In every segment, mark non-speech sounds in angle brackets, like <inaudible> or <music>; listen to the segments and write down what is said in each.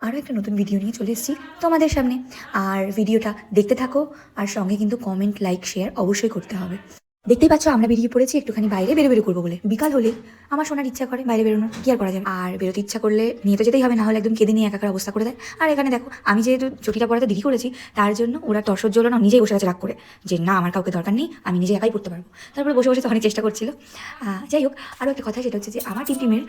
আরও একটা নতুন ভিডিও নিয়ে চলে এসেছি তোমাদের সামনে। আর ভিডিওটা দেখতে থাকো, আর সঙ্গে কিন্তু কমেন্ট লাইক শেয়ার অবশ্যই করতে হবে। দেখতেই পাচ্ছ, আমরা বেরিয়ে পড়েছি একটুখানি বাইরে, বেরো বেরো করব বলে। বিকাল হলে আমার শোনার ইচ্ছা করে, বাইরে বেরোনো কি আর করা যাবে? আর বেরোতে ইচ্ছা করলে নিয়ে তো যেতেই হবে না হলে একদম কেঁদে নিয়ে একাকার অবস্থা করে দেয়। আর এখানে দেখো, আমি যেহেতু ছুটিটা পড়াতে দেরি করেছি, তার জন্য ওরা তর্সর জন্য না নিজেই বসে আছে রাগ করে, যে না, আমার কাউকে দরকার নেই, আমি নিজে একাই পড়তে পারব। তারপরে বসে বসে অনেক চেষ্টা করছিল। যাই হোক আরও একটা কথা, সেটা হচ্ছে যে আমার টিমটিমের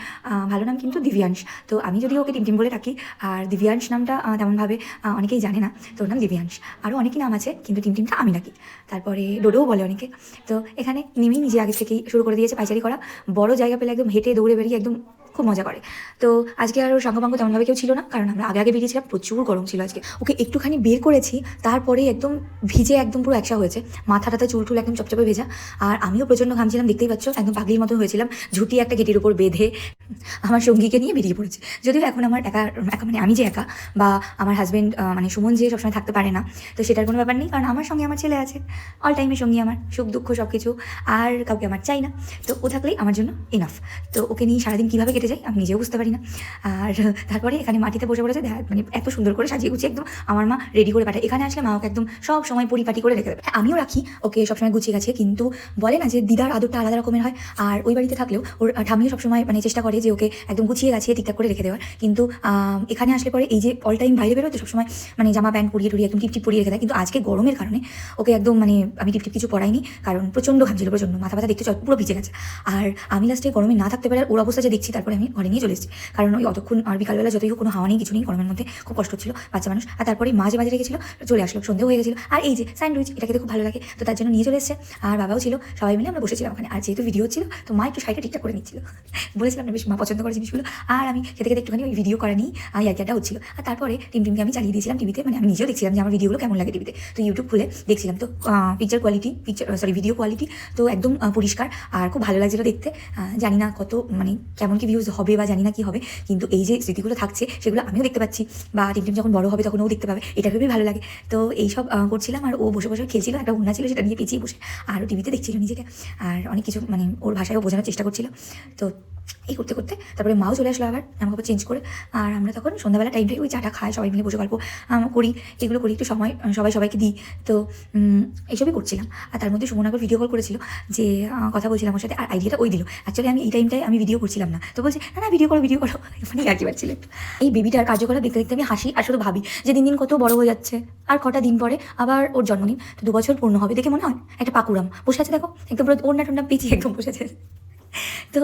ভালো নাম কিন্তু দিব্যাংশ। তো আমি যদি ওকে টিম টিম বলে রাখি আর দিব্যাংশ নামটা তেমনভাবে অনেকেই জানে না, তো ওর নাম দিব্যাংশ। আরও অনেকই নাম আছে, কিন্তু টিম টিমটা আমি রাখি তারপরে ডোডোও বলে অনেকে। তো এখানে নিমেই নিজে আগে থেকেই শুরু করে দিয়েছে পাইচারি করা। বড় জায়গা পেলে একদম হেঁটে দৌড়ে বেরিয়ে একদম খুব মজা করে। তো আজকে আর ওর সঙ্গপাঙ্গ তেমনভাবে কেউ ছিল না, কারণ আমরা আগে আগে বেরিয়েছিলাম, প্রচুর গরম ছিল আজকে। ওকে একটুখানি বের করেছি, তারপরে একদম ভিজে একদম পুরো একসা হয়েছে। মাথাটাতে চুল টুল একদম চপচপে ভেজা। আর আমিও প্রচণ্ড ঘামছিলাম, দেখতেই পাচ্ছ, একদম পাগলির মতো হয়েছিলাম, ঝুটি একটা গেটির উপর বেঁধে আমার সঙ্গীকে নিয়ে বেরিয়ে পড়েছি। যদিও এখন আমার একা একা মানে আমি যে একা বা আমার হাজব্যান্ড মানে সুমন যে সবসময় থাকতে পারে না, তো সেটার কোনো ব্যাপার নেই, কারণ আমার সঙ্গে আমার ছেলে আছে অল টাইমের সঙ্গী আমার, সুখ দুঃখ সব কিছু আর কাউকে আমার চাই না। তো ও থাকলেই আমার জন্য এনাফ তো ওকে নিয়ে সারাদিন কীভাবে কেটে যায় আমি নিজেও বুঝতে পারি না। আর তারপরে এখানে মাটিতে বসে পড়েছে মানে এত সুন্দর করে সাজিয়ে গুছিয়ে একদম আমার মা রেডি করে পাঠায়। এখানে আসলে মা ওকে একদম সব সময় পরিপাটি করে রেখে দেবে। আমিও রাখি, ওকে সবসময় গুছিয়ে গেছে কিন্তু বলে না যে দিদার আদরটা আলাদা রকমের হয়। আর ওই বাড়িতে থাকলেও ওর ঠামিও সবসময় মানে চেষ্টা করে যে ওকে একদম গুছিয়ে গাছিয়ে ঠিকঠাক করে রেখে দেওয়ার। কিন্তু এখানে আসলে পরে এই যে অল টাইম বাইরে বেরোতে সবসময় মানে জামা প্যান্ট পরিয়ে টরিয়ে একদম টিপটিপ পরিয়ে রেখে দেয়। কিন্তু আজকে গরমের কারণে ওকে একদম মানে আমি টিপটিপ কিছু পরাইনি, কারণ প্রচণ্ড ঘামছিল প্রচণ্ড, মাথা ব্যথা দেখতে পুরো ভিজে গেছে। আর আমি লাস্টে গরমে না থাকতে পারে আর ওর অবস্থা যে দেখছি, তারপরে আমি ঘরে নিয়ে চলে এসেছি। কারণ ওই অতক্ষণ আর বিকালবেলা যতই হোক কোনো হাওয়া নেই, কিছু নেই, গরমের মধ্যে খুব কষ্ট হচ্ছিল বাচ্চা মানুষ। আর তারপরে মাঝে মাঝে রেখেছিল চলে আসলো সন্ধে হয়ে গেছিল। আর এই যে স্যান্ডউইচ এটা খেতে খুব ভালো লাগে। তো তার জন্য নিয়ে চলে এসেছে। আর বাবাও ছিল, সবাই মিলে আমরা বসেছিলাম ওখানে। আর যেহেতু ভিডিও ছিল, তো মা একটু সাইডটা ঠিকঠাক করে নিচ্ছিল। <laughs> বলেছিলাম বেশ, মা পছন্দ করে জিনিসগুলো। আর আমি খেতে খেতে একটুখানি ওই ভিডিও করা নিই আর ইয়ারটা হচ্ছিল। আর তারপরে টিম টিমকে আমি চালিয়ে দিয়েছিলাম টিভিতে মানে আমি নিজেও দেখছিলাম যে আমার ভিডিওগুলো কেমন লাগে টিভিতে তো। ইউটিউব খুলে দেখছিলাম। তো picture quality picture sorry video quality তো একদম পরিষ্কার। আর খুব ভালো লাগছিল দেখতে। জানি না কত মানে কেমন কি ভিউজ হবে বা জানি না কি হবে, কিন্তু এই যে স্মৃতিগুলো থাকছে, সেগুলো আমিও দেখতে পাচ্ছি। বা টিম যখন বড় হবে তখন ও দেখতে পাবে, এটা খুবই ভালো লাগে। তো এইসব করছিলাম আর ও বসে বসে খেলছিল, একটা উন্না ছিল, সেটা নিয়ে পিছিয়ে বসে। আর টিভিতে দেখছিল নিজেকে। আর অনেক কিছু মানে ওর ভাষায়ও বোঝানোর চেষ্টা করছিল। তো এই করতে করতে তারপরে মাও চলে আসলো আবার জামা কাপড় চেঞ্জ করে। আর আমরা তখন সন্ধ্যাবেলা টাইমটাই ওই চাটা খাই, সবাই মিলে বসে গল্প করি। এগুলো করি, একটু সময় সবাই সবাইকে দিই। তো এইসবই করছিলাম। আর তার মধ্যে সুমন ভিডিও কল করেছিল যে কথা বলছিলাম ওর সাথে, আর আইডিয়াটা ওই দিল। অ্যাকচুয়ালি আমি এই টাইমটায় আমি ভিডিও করছিলাম না। তো বলছে, না না ভিডিও করো ভিডিও করো। <laughs> মানে আর কি পারছিল। এই বেবিটার কার্যকলাপ দেখতে দেখতে আমি হাসি আর শুধু ভাবি যে দিন দিন কত বড় হয়ে যাচ্ছে। আর কটা দিন পরে আবার ওর জন্মদিন। তো দু বছর পূর্ণ হবে দেখে মনে হয়। একটা পাকুরাম বসে আছে দেখো, একদম ওর না টোনা পেঁচিয়ে একদম বসে আছে। তো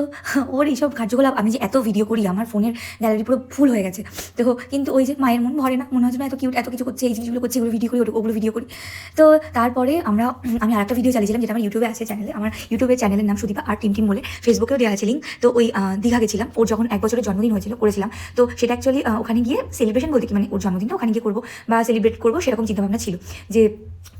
ওর এইসব কার্যকলাপ আমি যে এত ভিডিও করি, আমার ফোনের গ্যালারি পুরো ফুল হয়ে গেছে। তো কিন্তু ওই যে মায়ের মন ভরে না, মনে হচ্ছে না এত কিউট এত কিছু করছে, এই জিনিসগুলো করছে, এগুলো ভিডিও করি, ওগুলো ভিডিও করি। তো তারপরে আমরা, আমি আরেকটা ভিডিও চালিয়েছিলাম, যেটা আমার ইউটিউবে আছে চ্যানেলে আমার ইউটিউবের চ্যানেলের নাম সুদীপা আর টিম টিম বলে। ফেসবুকেও দেওয়া আছে লিঙ্ক তো ওই দীঘা গেছিলাম। ওর যখন এক বছরের জন্মদিন হয়েছিল, করেছিলাম। তো সেটা অ্যাকচুয়ালি ওখানে গিয়ে সেলিব্রেশন বলতে কি মানে ওর জন্মদিনটা ওখানে গিয়ে করব বা সেলিব্রেট করব, সেরকম চিন্তাভাবনা ছিল। যে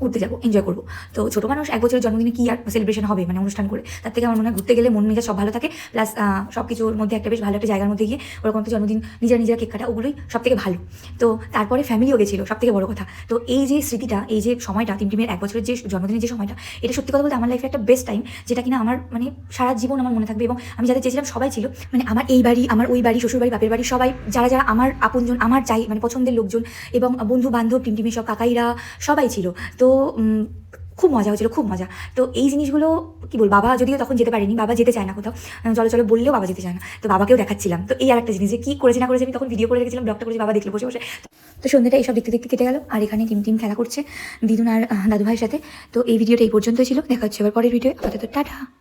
ঘুরতে যাব এনজয় করব। তো ছোটো মানুষ এক বছরের জন্মদিনে কি আর সেলিব্রেশন হবে মানে অনুষ্ঠান করে? তার থেকে আমার মনে হয় ঘুরতে গেলে মন মেজাজ সব ভালো থাকে। প্লাস সব কিছুর মধ্যে একটা বেশ ভালো একটা জায়গার মধ্যে গিয়ে ওরকম একটা জন্মদিন, নিজের নিজের কেক কাটা, ওগুলোই সব থেকে ভালো। তো তারপরে ফ্যামিলিও গেছিল সব থেকে বড় কথা। তো এই যে স্মৃতিটা, এই যে সময়টা, তিন টিমের এক বছরের যে জন্মদিনের যে সময়টা, এটা সত্যি কথা বলতে আমার লাইফে একটা বেস্ট টাইম যেটা কিনা আমার মানে সারা জীবন আমার মনে থাকবে। এবং আমি যাদের চেয়েছিলাম সবাই ছিল মানে আমার এই বাড়ি, আমার ওই বাড়ি শ্বশুর বাড়ি বাপের বাড়ি, সবাই যারা যারা আমার আপনজন, আমার চাই মানে পছন্দের লোকজন এবং বন্ধু বান্ধব টিম টিমের সব কাকাইরা সবাই ছিল। তো উম, খুব মজা হয়েছিলো খুব মজা। তো এই জিনিসগুলো কি বল বাবা যদিও তখন যেতে পারেনি বাবা যেতে চায় না কোথাও চলো চলো বললেও বাবা যেতে চায় না। তো বাবাকেও দেখাচ্ছিলাম। তো এই আর একটা জিনিস যে কী করেছে না করেছে আমি তখন ভিডিও করে রেখেছিলাম ব্লগটা করেছি বাবা দেখল বসে বসে। তো সন্ধ্যাটা এইসব দেখতে দেখতে কেটে গেল আর এখানে টিম টিম খেলা করছে দিদুন আর দাদুভাইয়ের দাদু ভাইয়ের সাথে। তো এই ভিডিওটা এই পর্যন্তই ছিল দেখা হচ্ছে এবার পরের ভিডিও আপাতত টাটা।